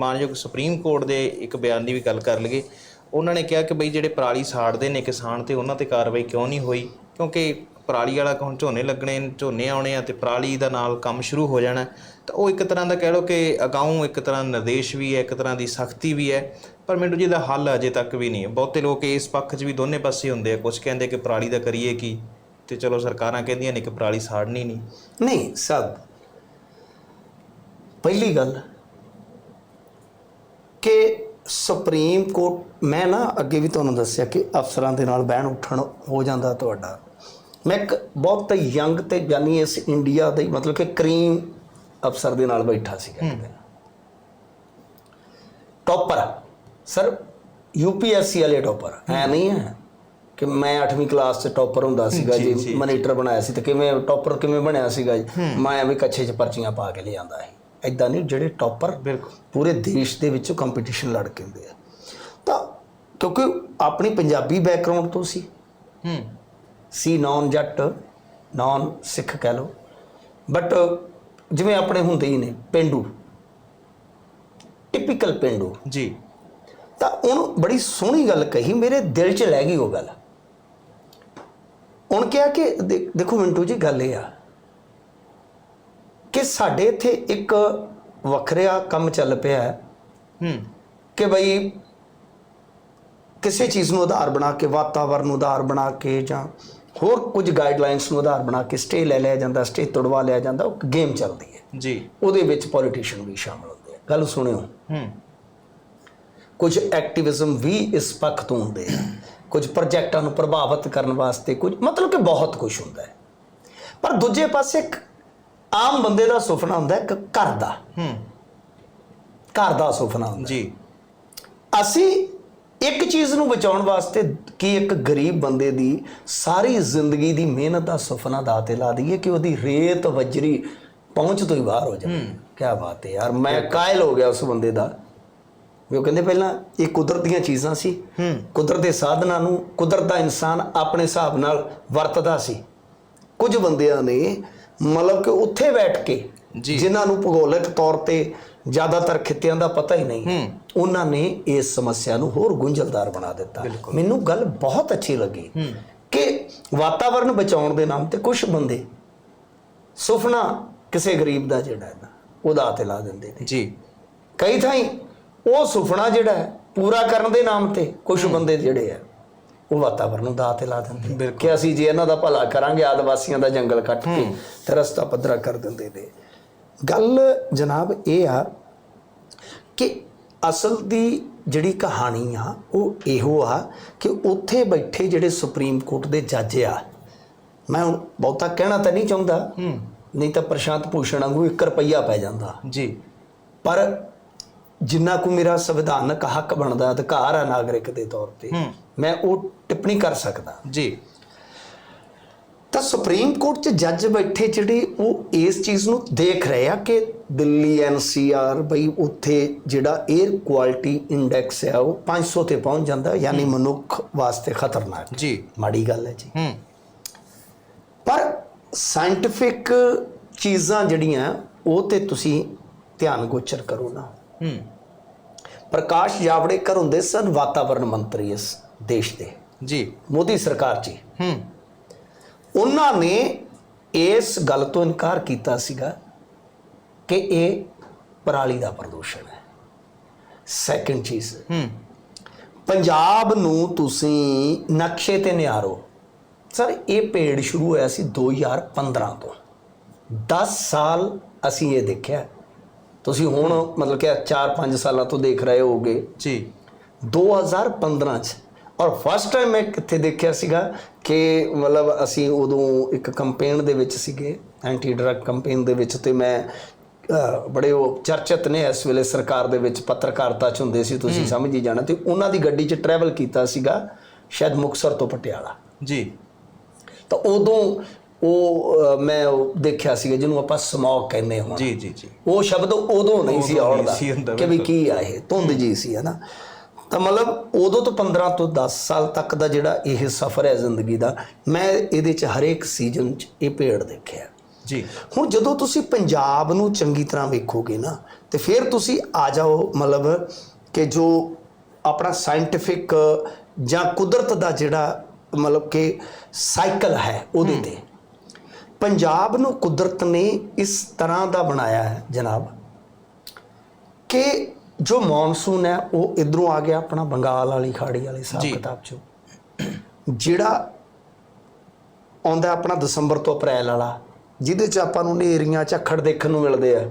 ਮਾਨਯੋਗ supreme court ਦੇ ਇੱਕ ਬਿਆਨ ਦੀ ਵੀ ਗੱਲ ਕਰ ਲਈਏ। ਉਹਨਾਂ ਨੇ ਕਿਹਾ ਕਿ ਬਈ ਜਿਹੜੇ ਪਰਾਲੀ ਸਾੜਦੇ ਨੇ ਕਿਸਾਨ ਤੇ ਉਹਨਾਂ ਤੇ ਕਾਰਵਾਈ ਕਿਉਂ ਨਹੀਂ ਹੋਈ? ਕਿਉਂਕਿ ਪਰਾਲੀ ਵਾਲਾ ਹੁਣ ਝੋਨੇ ਲੱਗਣੇ, ਝੋਨੇ ਆਉਣੇ ਆ ਤੇ ਪਰਾਲੀ ਦਾ ਨਾਲ ਕੰਮ ਸ਼ੁਰੂ ਹੋ ਜਾਣਾ। ਤਾਂ ਉਹ ਇੱਕ ਤਰ੍ਹਾਂ ਦਾ ਕਹਿ ਲਓ ਕਿ ਅਗਾਊਂ ਇੱਕ ਤਰ੍ਹਾਂ ਨਿਰਦੇਸ਼ ਵੀ ਹੈ, ਇੱਕ ਤਰ੍ਹਾਂ ਦੀ ਸਖਤੀ ਵੀ ਹੈ, ਪਰ ਮਿੰਟੂ ਜੀ ਦਾ ਹੱਲ ਅਜੇ ਤੱਕ ਵੀ ਨਹੀਂ ਹੈ। ਬਹੁਤੇ ਲੋਕ ਇਸ ਪੱਖ 'ਚ ਵੀ ਦੋਨੇ ਪਾਸੇ ਹੁੰਦੇ ਆ ਕੁਝ ਕਹਿੰਦੇ ਕਿ ਪਰਾਲੀ ਦਾ ਕਰੀਏ ਕੀ? ਤੇ ਚਲੋ ਸਰਕਾਰਾਂ ਕਹਿੰਦੀਆਂ ਨੇ ਕਿ ਪਰਾਲੀ ਸਾੜਨੀ ਨਹੀਂ। ਨਹੀਂ ਸਭ ਪਹਿਲੀ ਗੱਲ ਕਿ ਸੁਪਰੀਮ ਕੋਰਟ ਮੈਂ ਨਾ ਅੱਗੇ ਵੀ ਤੁਹਾਨੂੰ ਦੱਸਿਆ ਕਿ ਅਫਸਰਾਂ ਦੇ ਨਾਲ ਬਹਿਣ ਉੱਠਣ ਹੋ ਜਾਂਦਾ ਤੁਹਾਡਾ। ਮੈਂ ਇੱਕ ਬਹੁਤ ਯੰਗ ਤੇ ਜਾਨੀ ਇਸ ਇੰਡੀਆ ਦੇ ਮਤਲਬ ਕਿ ਕਰੀਮ ਅਫਸਰ ਦੇ ਨਾਲ ਬੈਠਾ ਸੀਗਾ ਇੱਕ ਦਿਨ ਟੌਪਰ। ਸਰ ਯੂਪੀਐਸਸੀ ਵਾਲੇ ਟੌਪਰ। ਐ ਨਹੀਂ ਹੈ ਕਿ ਮੈਂ 8ਵੀਂ ਕਲਾਸ 'ਚ ਟੌਪਰ ਹੁੰਦਾ ਸੀਗਾ ਜੀ। ਮਨੀਟਰ ਬਣਾਇਆ ਸੀ ਤੇ ਕਿਵੇਂ ਟੌਪਰ ਕਿਵੇਂ ਬਣਿਆ ਸੀਗਾ ਜੀ ਮੈਂ ਐਵੇਂ ਕੱਛੇ 'ਚ ਪਰਚੀਆਂ ਪਾ ਕੇ ਲਿਆਂਦਾ ਸੀ। ਐਦਾਂ ਨਹੀਂ ਜਿਹੜੇ ਟੌਪਰ ਬਿਲਕੁਲ। ਪੂਰੇ ਦੇਸ਼ ਦੇ ਵਿੱਚੋਂ ਕੰਪੀਟੀਸ਼ਨ ਲੜ ਕੇ ਹੁੰਦੇ ਆ। ਤਾਂ ਕਿਉਂਕਿ ਆਪਣੀ ਪੰਜਾਬੀ ਬੈਕਗ੍ਰਾਉਂਡ ਤੋਂ ਸੀ। ਹੂੰ। ਸੀ ਨਾਨ ਜੱਟ ਨਾਨ ਸਿੱਖ ਕਹਿ ਲਓ। ਬਟ ਜਿਵੇਂ ਆਪਣੇ ਹੁੰਦੇ ਹੀ ਨੇ ਪਿੰਡੂ। ਟਿਪੀਕਲ ਪਿੰਡੂ। ਜੀ। ਤਾਂ ਉਹਨੂੰ ਬੜੀ ਸੋਹਣੀ ਗੱਲ ਕਹੀ ਮੇਰੇ ਦਿਲ 'ਚ ਲੈ ਗਈ ਉਹ ਗੱਲ। ਉਹਨ ਕਿਹਾ ਕਿ ਦੇਖੋ ਮਿੰਟੂ ਜੀ ਗੱਲ ਇਹ ਆ। ਕਿ ਸਾਡੇ ਇੱਥੇ ਇੱਕ ਵੱਖਰਿਆ ਕੰਮ ਚੱਲ ਪਿਆ ਹੈ। ਹੂੰ। ਕਿ ਬਈ ਕਿਸੇ ਚੀਜ਼ ਨੂੰ ਆਧਾਰ ਬਣਾ ਕੇ ਵਾਤਾਵਰਣ ਨੂੰ ਆਧਾਰ ਬਣਾ ਕੇ ਜਾਂ ਹੋਰ ਕੁਝ ਗਾਈਡਲਾਈਨਸ ਨੂੰ ਆਧਾਰ ਬਣਾ ਕੇ ਸਟੇ ਲੈ ਲਿਆ ਜਾਂਦਾ ਸਟੇ ਤੁੜਵਾ ਲਿਆ ਜਾਂਦਾ ਉਹ ਗੇਮ ਚੱਲਦੀ ਹੈ। ਜੀ। ਉਹਦੇ ਵਿੱਚ ਪੋਲੀਟੀਸ਼ੀਅਨ ਵੀ ਸ਼ਾਮਲ ਹੁੰਦੇ ਆ। ਗੱਲ ਸੁਣਿਓ। ਹੂੰ। ਕੁਝ ਐਕਟਿਵਿਜ਼ਮ ਵੀ ਇਸ ਪੱਖ ਤੋਂ ਹੁੰਦੇ ਆ। ਕੁਝ ਪ੍ਰੋਜੈਕਟਾਂ ਨੂੰ ਪ੍ਰਭਾਵਿਤ ਕਰਨ ਵਾਸਤੇ ਕੁਝ ਮਤਲਬ ਕਿ ਬਹੁਤ ਕੁਝ ਹੁੰਦਾ ਹੈ। ਪਰ ਦੂਜੇ ਪਾਸੇ ਇੱਕ ਆਮ ਬੰਦੇ ਦਾ ਸੁਪਨਾ ਹੁੰਦਾ ਇੱਕ ਘਰ ਦਾ। ਹੂੰ। ਘਰ ਦਾ ਸੁਪਨਾ ਹੁੰਦਾ ਜੀ। ਅਸੀਂ ਇੱਕ ਚੀਜ਼ ਨੂੰ ਬਚਾਉਣ ਵਾਸਤੇ ਕੀ ਇੱਕ ਗਰੀਬ ਬੰਦੇ ਦੀ ਸਾਰੀ ਜ਼ਿੰਦਗੀ ਦੀ ਮਿਹਨਤ ਦਾ ਸੁਪਨਾ ਦਾਅ ਤੇ ਲਾ ਦਈਏ ਕਿ ਉਹਦੀ ਰੇਤ ਵਜਰੀ ਪਹੁੰਚ ਤੋਂ ਹੀ ਬਾਹਰ ਹੋ ਜਾਵੇ। ਕੀ ਬਾਤ ਹੈ ਯਾਰ ਮੈਂ ਕਾਇਲ ਹੋ ਗਿਆ ਉਸ ਬੰਦੇ ਦਾ। ਵੀ ਉਹ ਕਹਿੰਦੇ ਪਹਿਲਾਂ ਇਹ ਕੁਦਰਤ ਦੀਆਂ ਚੀਜ਼ਾਂ ਸੀ। ਹੂੰ। ਕੁਦਰਤ ਦੇ ਸਾਧਨਾਂ ਨੂੰ ਕੁਦਰਤ ਦਾ ਇਨਸਾਨ ਆਪਣੇ ਹਿਸਾਬ ਨਾਲ ਵਰਤਦਾ ਸੀ। ਕੁਝ ਬੰਦਿਆਂ ਨੇ ਮਤਲਬ ਕਿ ਉੱਥੇ ਬੈਠ ਕੇ। ਜਿਨ੍ਹਾਂ ਨੂੰ ਭੂਗੋਲਿਕ ਤੌਰ ਤੇ ਜ਼ਿਆਦਾਤਰ ਖਿੱਤਿਆਂ ਦਾ ਪਤਾ ਹੀ ਨਹੀਂ। ਉਹਨਾਂ ਨੇ ਇਸ ਸਮੱਸਿਆ ਨੂੰ ਹੋਰ ਗੁੰਝਲਦਾਰ ਬਣਾ ਦਿੱਤਾ। ਮੈਨੂੰ ਗੱਲ ਬਹੁਤ ਅੱਛੀ ਲੱਗੀ ਕਿ ਵਾਤਾਵਰਣ ਬਚਾਉਣ ਦੇ ਨਾਮ ਤੇ ਕੁਝ ਬੰਦੇ ਸੁਪਨਾ ਕਿਸੇ ਗਰੀਬ ਦਾ ਜਿਹੜਾ ਹੈ ਉਹਦਾ ਤੇ ਲਾ ਦਿੰਦੇ ਨੇ। ਜੀ। ਕਈ ਥਾਈਂ ਉਹ ਸੁਪਨਾ ਜਿਹੜਾ ਹੈ ਪੂਰਾ ਕਰਨ ਦੇ ਨਾਮ ਤੇ ਕੁਝ ਬੰਦੇ ਜਿਹੜੇ ਆ ਉਹ ਵਾਤਾਵਰਣ ਨੂੰ ਦਾਅ ਤੇ ਲਾ ਦਿੰਦੇ। ਕਿ ਅਸੀਂ ਜੇ ਇਹਨਾਂ ਦਾ ਭਲਾ ਕਰਾਂਗੇ ਆਦਿਵਾਸੀਆਂ ਦਾ ਜੰਗਲ ਕੱਟ ਕੇ ਤੇ ਰਸਤਾ ਪੱਧਰਾ ਕਰ ਦਿੰਦੇ ਨੇ। ਗੱਲ ਜਨਾਬ ਇਹ ਆ ਕਿ ਅਸਲ ਦੀ ਜਿਹੜੀ ਕਹਾਣੀ ਆ ਉਹ ਇਹੋ ਆ ਕਿ ਉੱਥੇ ਬੈਠੇ ਜਿਹੜੇ ਸੁਪਰੀਮ ਕੋਰਟ ਦੇ ਜੱਜ ਆ ਮੈਂ ਹੁਣ ਬਹੁਤਾ ਕਹਿਣਾ ਤਾਂ ਨਹੀਂ ਚਾਹੁੰਦਾ। ਨਹੀਂ ਤਾਂ ਪ੍ਰਸ਼ਾਂਤ ਭੂਸ਼ਣ ਵਾਂਗੂ 1 ਰੁਪਈਆ ਪੈ ਜਾਂਦਾ। ਜੀ। ਪਰ ਜਿੰਨਾ ਕੁ ਮੇਰਾ ਸੰਵਿਧਾਨਕ ਹੱਕ ਬਣਦਾ ਅਧਿਕਾਰ ਹੈ ਨਾਗਰਿਕ ਦੇ ਤੌਰ ਤੇ ਮੈਂ ਉਹ ਟਿੱਪਣੀ ਕਰ ਸਕਦਾ। ਜੀ। ਤਾਂ ਸੁਪਰੀਮ ਕੋਰਟ 'ਚ ਜੱਜ ਬੈਠੇ ਜਿਹੜੇ ਉਹ ਇਸ ਚੀਜ਼ ਨੂੰ ਦੇਖ ਰਹੇ ਆ ਕਿ ਦਿੱਲੀ ਐਨਸੀਆਰ ਬਈ ਉੱਥੇ ਜਿਹੜਾ 에ਅਰ ਕੁਆਲਿਟੀ ਇੰਡੈਕਸ ਹੈ ਉਹ 500 ਤੇ ਪਹੁੰਚ ਜਾਂਦਾ ਯਾਨੀ ਮਨੁੱਖ ਵਾਸਤੇ ਖਤਰਨਾਕ। ਜੀ। ਮਾੜੀ ਗੱਲ ਹੈ ਜੀ। ਹੂੰ। ਪਰ ਸਾਇੰਟਿਫਿਕ ਚੀਜ਼ਾਂ ਜਿਹੜੀਆਂ ਉਹ ਤੇ ਤੁਸੀਂ ਧਿਆਨ ਗੋਚਰ ਕਰੋ ਨਾ। ਹੂੰ। ਪ੍ਰਕਾਸ਼ ਜਾਵੜੇਕਰ ਹੁੰਦੇ ਸਨ ਵਾਤਾਵਰਣ ਮੰਤਰੀ ਇਸ ਦੇਸ਼ ਦੇ। ਜੀ। ਮੋਦੀ ਸਰਕਾਰ 'ਚ ਹੀ। ਹੂੰ ਉਹਨਾਂ ਨੇ ਇਸ ਗੱਲ ਤੋਂ ਇਨਕਾਰ ਕੀਤਾ ਸੀਗਾ ਕਿ ਇਹ ਪਰਾਲੀ ਦਾ ਪ੍ਰਦੂਸ਼ਣ ਹੈ। ਸੈਕੰਡ ਚੀਜ਼। ਹੂੰ। ਪੰਜਾਬ ਨੂੰ ਤੁਸੀਂ ਨਕਸ਼ੇ ਤੇ ਨਿਆਰੋ। ਸਰ ਇਹ ਪੇੜ ਸ਼ੁਰੂ ਹੋਇਆ ਸੀ 2015 ਤੋਂ। 10 ਸਾਲ ਅਸੀਂ ਇਹ ਦੇਖਿਆ। ਤੁਸੀਂ ਹੁਣ ਮਤਲਬ ਕਿ 4-5 ਸਾਲਾਂ ਤੋਂ ਦੇਖ ਰਹੇ ਹੋਗੇ ਜੀ। 2015 ਚ ਔਰ ਫਸਟ ਟਾਈਮ ਮੈਂ ਕਿੱਥੇ ਦੇਖਿਆ ਸੀਗਾ ਕਿ ਮਤਲਬ ਅਸੀਂ ਉਦੋਂ ਇੱਕ ਕੰਪੇਨ ਦੇ ਵਿੱਚ ਸੀਗੇ ਐਂਟੀ ਡਰਗ ਕੰਪੇਨ ਦੇ ਵਿੱਚ ਤੇ ਮੈਂ ਬੜੇ ਉਹ ਚਰਚਿਤ ਨੇ ਇਸ ਵੇਲੇ ਸਰਕਾਰ ਦੇ ਵਿੱਚ ਪੱਤਰਕਾਰਤਾ ਚ ਹੁੰਦੇ ਸੀ ਤੁਸੀਂ ਸਮਝ ਹੀ ਜਾਣਾ। ਤੇ ਉਹਨਾਂ ਦੀ ਗੱਡੀ 'ਚ ਟਰੈਵਲ ਕੀਤਾ ਸੀਗਾ ਸ਼ਾਇਦ ਮੁਕਸਰ ਤੋਂ ਪਟਿਆਲਾ। ਜੀ। ਤਾਂ ਉਦੋਂ ਉਹ ਮੈਂ ਦੇਖਿਆ ਸੀਗਾ ਜਿਹਨੂੰ ਆਪਾਂ ਸਮੌਕ ਕਹਿੰਦੇ ਹਾਂ ਜੀ ਜੀ ਜੀ। ਉਹ ਸ਼ਬਦ ਉਦੋਂ ਨਹੀਂ ਸੀ ਆਉਣ ਸੀ ਹੁੰਦਾ, ਦਾ ਕਿ ਵੀ ਕੀ ਆ ਇਹ ਧੁੰਦ ਜੀ ਸੀ ਹਨਾ। ਤਾਂ ਮਤਲਬ ਉਦੋਂ ਤੋਂ 15 ਤੋਂ 10 ਸਾਲ ਤੱਕ ਦਾ ਜਿਹੜਾ ਇਹ ਸਫ਼ਰ ਹੈ ਜ਼ਿੰਦਗੀ ਦਾ ਮੈਂ ਇਹਦੇ ਚ ਹਰੇਕ ਸੀਜ਼ਨ ਚ ਇਹ ਪੇੜ ਦੇਖਿਆ। ਜੀ। ਹੁਣ ਜਦੋਂ ਤੁਸੀਂ ਪੰਜਾਬ ਨੂੰ ਚੰਗੀ ਤਰ੍ਹਾਂ ਵੇਖੋਗੇ ਨਾ ਤੇ ਫਿਰ ਤੁਸੀਂ ਆ ਜਾਓ ਮਤਲਬ ਕਿ ਜੋ ਆਪਣਾ ਸਾਇੰਟਿਫਿਕ ਜਾਂ ਕੁਦਰਤ ਦਾ ਜਿਹੜਾ ਮਤਲਬ ਕਿ ਸਾਈਕਲ ਹੈ ਉਹਦੇ ਤੇ। ਪੰਜਾਬ ਨੂੰ ਕੁਦਰਤ ਨੇ ਇਸ ਤਰ੍ਹਾਂ ਦਾ ਬਣਾਇਆ ਹੈ ਜਨਾਬ ਕਿ ਜੋ ਮੌਨਸੂਨ ਹੈ ਉਹ ਇਧਰੋਂ ਆ ਗਿਆ ਆਪਣਾ ਬੰਗਾਲ ਵਾਲੀ ਖਾੜੀ ਵਾਲੇ ਹਿਸਾਬ। ਕਿਤਾਬ ਚੋਂ। ਜਿਹੜਾ ਆਉਂਦਾ ਆਪਣਾ ਦਸੰਬਰ ਤੋਂ ਅਪ੍ਰੈਲ ਵਾਲਾ ਜਿਹਦੇ ਚ ਆਪਾਂ ਨੂੰ ਨੇਰੀਆਂ ਝੱਖੜ ਦੇਖਣ ਨੂੰ ਮਿਲਦੇ ਆ।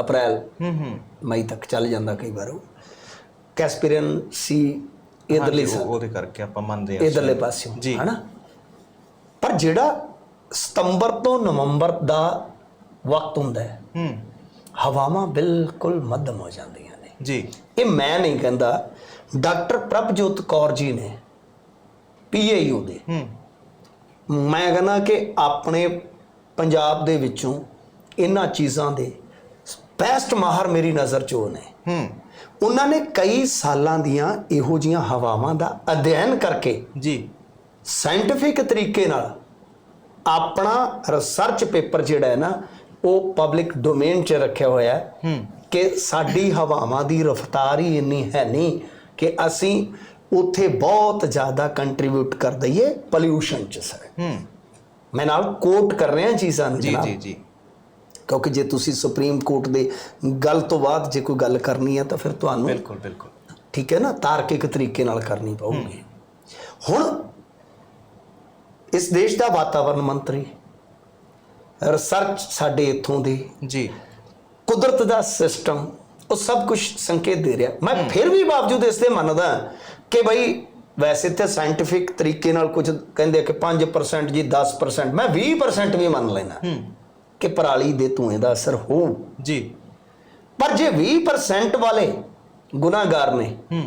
ਅਪ੍ਰੈਲ ਹੂੰ ਹੂੰ। ਮਈ ਤੱਕ ਚੱਲ ਜਾਂਦਾ ਕਈ ਵਾਰ ਉਹ। ਕੈਸਪੀਰੀਅਨ ਸੀ ਇਧਰਲੇ ਉਹਦੇ ਕਰਕੇ ਆਪਾਂ ਮੰਨਦੇ ਹਾਂ ਇਧਰਲੇ ਪਾਸਿਓਂ। ਹਨਾ? ਪਰ ਜਿਹੜਾ ਸਤੰਬਰ ਤੋਂ ਨਵੰਬਰ ਦਾ ਵਕਤ ਹੁੰਦਾ ਹੈ। ਹੂੰ। ਹਵਾਵਾਂ ਬਿਲਕੁਲ ਮੱਧਮ ਹੋ ਜਾਂਦੀਆਂ ਨੇ। ਜੀ। ਇਹ ਮੈਂ ਨਹੀਂ ਕਹਿੰਦਾ ਡਾਕਟਰ ਪ੍ਰਭਜੋਤ ਕੌਰ ਜੀ ਨੇ ਪੀਏਯੂ ਦੇ। ਹੂੰ। ਮੈਂ ਕਹਿੰਦਾ ਕਿ ਆਪਣੇ ਪੰਜਾਬ ਦੇ ਵਿੱਚੋਂ ਇਹਨਾਂ ਚੀਜ਼ਾਂ ਦੇ ਬੈਸਟ ਮਾਹਰ ਮੇਰੀ ਨਜ਼ਰ 'ਚ ਉਹ ਨੇ। ਹੂੰ। ਉਹਨਾਂ ਨੇ ਕਈ ਸਾਲਾਂ ਦੀਆਂ ਇਹੋ ਜੀਆਂ ਹਵਾਵਾਂ ਦਾ ਅਧਿਐਨ ਕਰਕੇ ਜੀ। ਸਾਇੰਟਿਫਿਕ ਤਰੀਕੇ ਨਾਲ ਆਪਣਾ ਰਿਸਰਚ ਪੇਪਰ ਜਿਹੜਾ ਹੈ ਨਾ ਉਹ ਪਬਲਿਕ ਡੋਮੇਨ 'ਚ ਰੱਖਿਆ ਹੋਇਆ ਹੈ ਕਿ ਸਾਡੀ ਹਵਾਵਾਂ ਦੀ ਰਫ਼ਤਾਰ ਹੀ ਇੰਨੀ ਹੈ ਨਹੀਂ ਕਿ ਅਸੀਂ ਉੱਥੇ ਬਹੁਤ ਜ਼ਿਆਦਾ ਕੰਟਰੀਬਿਊਟ ਕਰ ਦਈਏ ਪੋਲਿਊਸ਼ਨ 'ਚ ਸਰ ਮੈਂ ਨਾਲ ਕੋਟ ਕਰ ਰਿਹਾ ਚੀਜ਼ਾਂ ਨੂੰ ਜੀ ਜੀ ਜੀ। ਕਿਉਂਕਿ ਜੇ ਤੁਸੀਂ ਸੁਪਰੀਮ ਕੋਰਟ ਦੇ ਗੱਲ ਤੋਂ ਬਾਅਦ ਜੇ ਕੋਈ ਗੱਲ ਕਰਨੀ ਹੈ ਤਾਂ ਫਿਰ ਤੁਹਾਨੂੰ ਬਿਲਕੁਲ ਬਿਲਕੁਲ। ਠੀਕ ਹੈ ਨਾ ਤਾਰਕਿਕ ਤਰੀਕੇ ਨਾਲ ਕਰਨੀ ਪਊਗੀ। ਹੁਣ ਇਸ ਦੇਸ਼ ਦਾ ਵਾਤਾਵਰਣ ਮੰਤਰੀ ਰਿਸਰਚ ਸਾਡੇ ਇੱਥੋਂ ਦੇ ਜੀ। ਕੁਦਰਤ ਦਾ ਸਿਸਟਮ ਉਹ ਸਭ ਕੁਝ ਸੰਕੇਤ ਦੇ ਰਿਹਾ। ਮੈਂ ਫਿਰ ਵੀ ਬਾਵਜੂਦ ਇਸ ਦੇ ਮੰਨਦਾ ਕਿ ਬਈ ਵੈਸੇ ਤੇ ਸਾਇੰਟਿਫਿਕ ਤਰੀਕੇ ਨਾਲ ਕੁਝ ਕਹਿੰਦੇ ਕਿ 5% ਜੀ 10% ਮੈਂ 20% ਵੀ ਮੰਨ ਲੈਣਾ ਹੂੰ। ਕਿ ਪਰਾਲੀ ਦੇ ਧੂਏ ਦਾ ਅਸਰ ਹੋਊ। ਜੀ। ਪਰ ਜੇ 20% ਵਾਲੇ ਗੁਨਾਹਗਾਰ ਨੇ ਹੂੰ।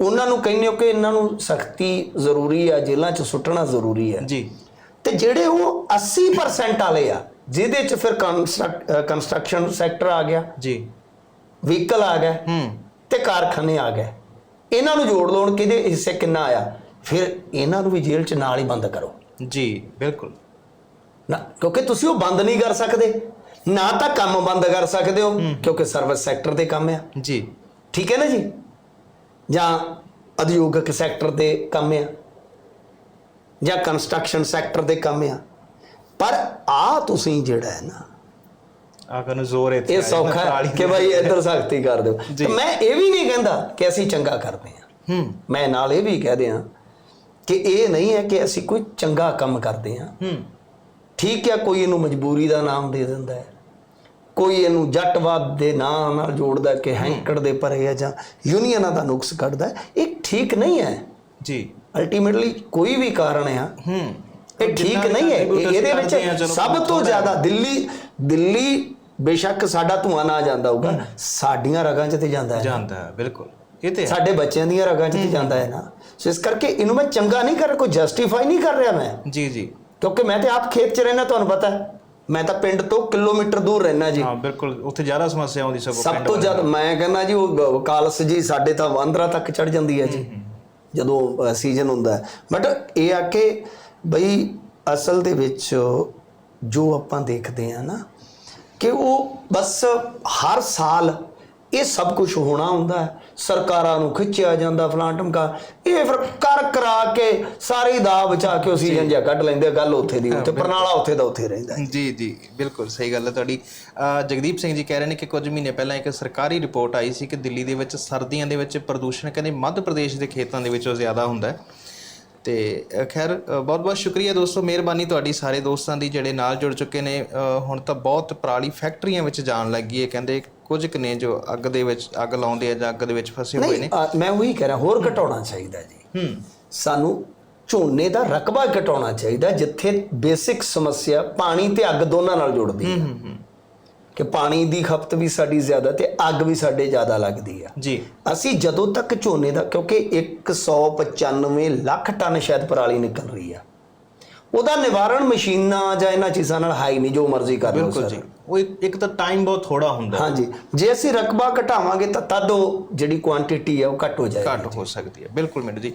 ਉਹਨਾਂ ਨੂੰ ਕਹਿੰਦੇ ਹੋ ਕਿ ਇਹਨਾਂ ਨੂੰ ਸਖਤੀ ਜ਼ਰੂਰੀ ਆ ਜੇਲ੍ਹਾਂ 'ਚ ਸੁੱਟਣਾ ਜ਼ਰੂਰੀ ਆ। ਜੀ। ਤੇ ਜਿਹੜੇ ਉਹ 80% ਵਾਲੇ ਆ ਜਿਹਦੇ 'ਚ ਫਿਰ ਕੰਸਟਰਕਸ਼ਨ ਸੈਕਟਰ ਆ ਗਿਆ ਜੀ। ਵਹੀਕਲ ਆ ਗਏ ਹੂੰ। ਤੇ ਕਾਰਖਾਨੇ ਆ ਗਏ। ਇਹਨਾਂ ਨੂੰ ਜੋੜ ਲੋਣ ਕਿਹਦੇ ਹਿੱਸੇ ਕਿੰਨਾ ਆਇਆ ਫਿਰ ਇਹਨਾਂ ਨੂੰ ਵੀ ਜੇਲ੍ਹ 'ਚ ਨਾਲ ਹੀ ਬੰਦ ਕਰੋ। ਜੀ ਬਿਲਕੁਲ। ਨਾ ਕਿਉਂਕਿ ਤੁਸੀਂ ਉਹ ਬੰਦ ਨਹੀਂ ਕਰ ਸਕਦੇ। ਨਾ ਤਾਂ ਕੰਮ ਬੰਦ ਕਰ ਸਕਦੇ ਹੋ ਕਿਉਂਕਿ ਸਰਵਿਸ ਸੈਕਟਰ ਦੇ ਕੰਮ ਆ। ਜੀ। ਠੀਕ ਹੈ ਨਾ ਜੀ? ਜਾਂ ਉਦਯੋਗਿਕ ਸੈਕਟਰ ਦੇ ਕੰਮ ਆ ਜਾਂ ਕੰਸਟਰਕਸ਼ਨ ਸੈਕਟਰ ਦੇ ਕੰਮ ਆ ਪਰ ਆ ਤੁਸੀਂ ਜਿਹੜਾ ਹੈ ਨਾ ਆਖਰ ਨੂੰ ਜ਼ੋਰ ਇੱਥੇ ਇਹ ਸੌਖਾ ਕਿ ਭਾਈ ਇੱਧਰ ਸਖਤੀ ਕਰ ਦਿਓ। ਤੇ ਮੈਂ ਇਹ ਵੀ ਨਹੀਂ ਕਹਿੰਦਾ ਕਿ ਅਸੀਂ ਚੰਗਾ ਕਰਦੇ ਹਾਂ। ਹੂੰ। ਮੈਂ ਨਾਲ ਇਹ ਵੀ ਕਹਦੇ ਹਾਂ ਕਿ ਇਹ ਨਹੀਂ ਹੈ ਕਿ ਅਸੀਂ ਕੋਈ ਚੰਗਾ ਕੰਮ ਕਰਦੇ ਹਾਂ। ਹੂੰ। ਠੀਕ ਹੈ ਕੋਈ ਇਹਨੂੰ ਮਜਬੂਰੀ ਦਾ ਨਾਮ ਦੇ ਦਿੰਦਾ ਹੈ। ਕੋਈ ਇਹਨੂੰ ਜੱਟਵਾਦ ਦੇ ਨਾਮ ਨਾਲ ਜੋੜਦਾ ਕਿ ਹੈਂਕੜ ਦੇ ਪਰੇ ਹੈ ਜਾਂ ਯੂਨੀਅਨਾਂ ਦਾ ਨੁਕਸ ਕੱਢਦਾ। ਇਹ ਠੀਕ ਨਹੀਂ ਹੈ। ਜੀ। ਅਲਟੀਮੇਟਲੀ ਕੋਈ ਵੀ ਕਾਰਨ ਆ ਹੂੰ। ਇਹ ਠੀਕ ਨਹੀਂ ਹੈ। ਇਹ- ਇਹਦੇ ਵਿੱਚ ਸਭ ਤੋਂ ਜ਼ਿਆਦਾ ਦਿੱਲੀ ਦਿੱਲੀ ਬੇਸ਼ੱਕ ਸਾਡਾ ਧੂਆਂ ਨਾ ਜਾਂਦਾ ਹੋਊਗਾ ਸਾਡੀਆਂ ਰਗਾਂ 'ਚ ਤੇ ਜਾਂਦਾ ਹੈ। ਜਾਂਦਾ ਹੈ ਬਿਲਕੁਲ। ਇਹ ਤੇ। ਸਾਡੇ ਬੱਚਿਆਂ ਦੀਆਂ ਰਗਾਂ 'ਚ ਤੇ ਜਾਂਦਾ ਹੈ ਨਾ। ਸੋ ਇਸ ਕਰਕੇ ਇਹਨੂੰ ਮੈਂ ਚੰਗਾ ਨਹੀਂ ਕਰ ਰਿਹਾ ਕੋਈ ਜਸਟੀਫਾਈ ਨਹੀਂ ਕਰ ਰਿਹਾ ਮੈਂ। ਜੀ ਜੀ। ਕਿਉਂਕਿ ਮੈਂ ਤੇ ਆਪ ਖੇਤ 'ਚ ਰਹਿਣਾ ਤੁਹਾਨੂੰ ਪਤਾ ਹੈ। ਮੈਂ ਤਾਂ ਪਿੰਡ ਤੋਂ ਕਿਲੋਮੀਟਰ ਦੂਰ ਰਹਿਣਾ ਜੀ। ਹਾਂ ਬਿਲਕੁਲ। ਉੱਥੇ ਜ਼ਿਆਦਾ ਸਮੱਸਿਆ ਆਉਂਦੀ ਸਭ ਪਿੰਡ ਤੋਂ ਜ਼ਿਆਦਾ ਮੈਂ ਕਹਿੰਦਾ ਜੀ ਉਹ ਕਾਲਸ ਜੀ ਸਾਡੇ ਤਾਂ ਵਾਂਦਰਾ ਤੱਕ ਚੜ ਜਾਂਦੀ ਹੈ ਜੀ। ਜਦੋਂ ਸੀਜ਼ਨ ਹੁੰਦਾ ਬਟ ਇਹ ਆ ਕਿ ਬਈ ਅਸਲ ਦੇ ਵਿੱਚ ਜੋ ਆਪਾਂ ਦੇਖਦੇ ਆ ਨਾ ਕਿ ਉਹ ਬਸ ਹਰ ਸਾਲ ਇਹ ਸਭ ਕੁਝ ਹੋਣਾ ਹੁੰਦਾ ਹੈ। ਸਰਕਾਰਾਂ ਨੂੰ ਖਿੱਚਿਆ ਜਾਂਦਾ ਫਲਾਂ ਟਮਕਾ ਇਹ ਫਿਰ ਕਰ ਕਰਾ ਕੇ ਸਾਰੇ ਦਾ ਬਚਾ ਕੇ ਉਹ ਸੀਜ਼ਨ ਜਿਹਾ ਕੱਢ ਲੈਂਦੇ ਗੱਲ ਉੱਥੇ ਦੀ ਉੱਥੇ ਪਰਨਾਲਾ ਉੱਥੇ ਦਾ ਉੱਥੇ ਰਹਿੰਦਾ। ਜੀ ਜੀ ਬਿਲਕੁਲ ਸਹੀ ਗੱਲ ਹੈ ਤੁਹਾਡੀ। ਜਗਦੀਪ ਸਿੰਘ ਜੀ ਕਹਿ ਰਹੇ ਨੇ ਕਿ ਕੁਝ ਮਹੀਨੇ ਪਹਿਲਾਂ ਇੱਕ ਸਰਕਾਰੀ ਰਿਪੋਰਟ ਆਈ ਸੀ ਕਿ ਦਿੱਲੀ ਦੇ ਵਿੱਚ ਸਰਦੀਆਂ ਦੇ ਵਿੱਚ ਪ੍ਰਦੂਸ਼ਣ ਕਹਿੰਦੇ ਮੱਧ ਪ੍ਰਦੇਸ਼ ਦੇ ਖੇਤਾਂ ਦੇ ਵਿੱਚੋਂ ਜ਼ਿਆਦਾ ਹੁੰਦਾ ਹੈ। ਤੇ ਖੈਰ ਬਹੁਤ ਬਹੁਤ ਸ਼ੁਕਰੀਆ ਦੋਸਤੋ ਮਿਹਰਬਾਨੀ ਤੁਹਾਡੀ ਸਾਰੇ ਦੋਸਤਾਂ ਦੀ ਜਿਹੜੇ ਨਾਲ ਜੁੜ ਚੁੱਕੇ ਨੇ। ਹੁਣ ਤਾਂ ਬਹੁਤ ਪਰਾਲੀ ਫੈਕਟਰੀਆਂ ਵਿੱਚ ਜਾਣ ਲੱਗੀ ਹੈ ਕਹਿੰਦੇ ਕੁਝ ਕੁ ਨੇ ਜੋ ਅੱਗ ਦੇ ਵਿੱਚ ਅੱਗ ਲਾਉਂਦੇ ਆ ਜਾਂ ਅੱਗ ਦੇ ਵਿੱਚ ਫਸੇ ਹੋਏ ਨਹੀਂ ਨੇ? ਅ, ਮੈਂ ਉਹੀ ਕਹਿ ਰਿਹਾ ਹੋਰ ਘਟਾਉਣਾ ਚਾਹੀਦਾ ਜੀ। ਹੂੰ। ਸਾਨੂੰ ਝੋਨੇ ਦਾ ਰਕਬਾ ਘਟਾਉਣਾ ਚਾਹੀਦਾ ਜਿੱਥੇ ਬੇਸਿਕ ਸਮੱਸਿਆ ਪਾਣੀ ਤੇ ਅੱਗ ਦੋਨਾਂ ਨਾਲ ਜੁੜਦੀ ਹੈ। ਕਿ ਪਾਣੀ ਦੀ ਖਪਤ ਵੀ ਸਾਡੀ ਜ਼ਿਆਦਾ ਤੇ ਅੱਗ ਵੀ ਸਾਡੇ ਜ਼ਿਆਦਾ ਲੱਗਦੀ ਆ। ਜੀ। ਅਸੀਂ ਜਦੋਂ ਤੱਕ ਝੋਨੇ ਦਾ ਕਿਉਂਕਿ 195 ਲੱਖ ਟਨ ਸ਼ਾਇਦ ਪਰਾਲੀ ਨਿਕਲ ਰਹੀ ਆ। ਉਹਦਾ ਨਿਵਾਰਣ ਮਸ਼ੀਨਾਂ ਜਾਂ ਇਹਨਾਂ ਚੀਜ਼ਾਂ ਨਾਲ ਹਾਈ ਨਹੀਂ ਜੋ ਮਰਜ਼ੀ ਕਰ ਲਓ ਬਿਲਕੁਲ ਸਰ। ਜੀ। ਉਹ ਇੱਕ ਤਾਂ ਟਾਈਮ ਬਹੁਤ ਥੋੜਾ ਹੁੰਦਾ ਹਾਂਜੀ। ਜੇ ਅਸੀਂ ਰਕਬਾ ਘਟਾਵਾਂਗੇ ਤਾਂ ਤਦ ਉਹ ਜਿਹੜੀ ਕੁਆਂਟੀਟੀ ਹੈ ਉਹ ਘਟ ਹੋ ਜਾਏਗੀ। ਘੱਟ ਹੋ ਸਕਦੀ ਹੈ। ਬਿਲਕੁਲ ਮੈਨੂੰ ਜੀ।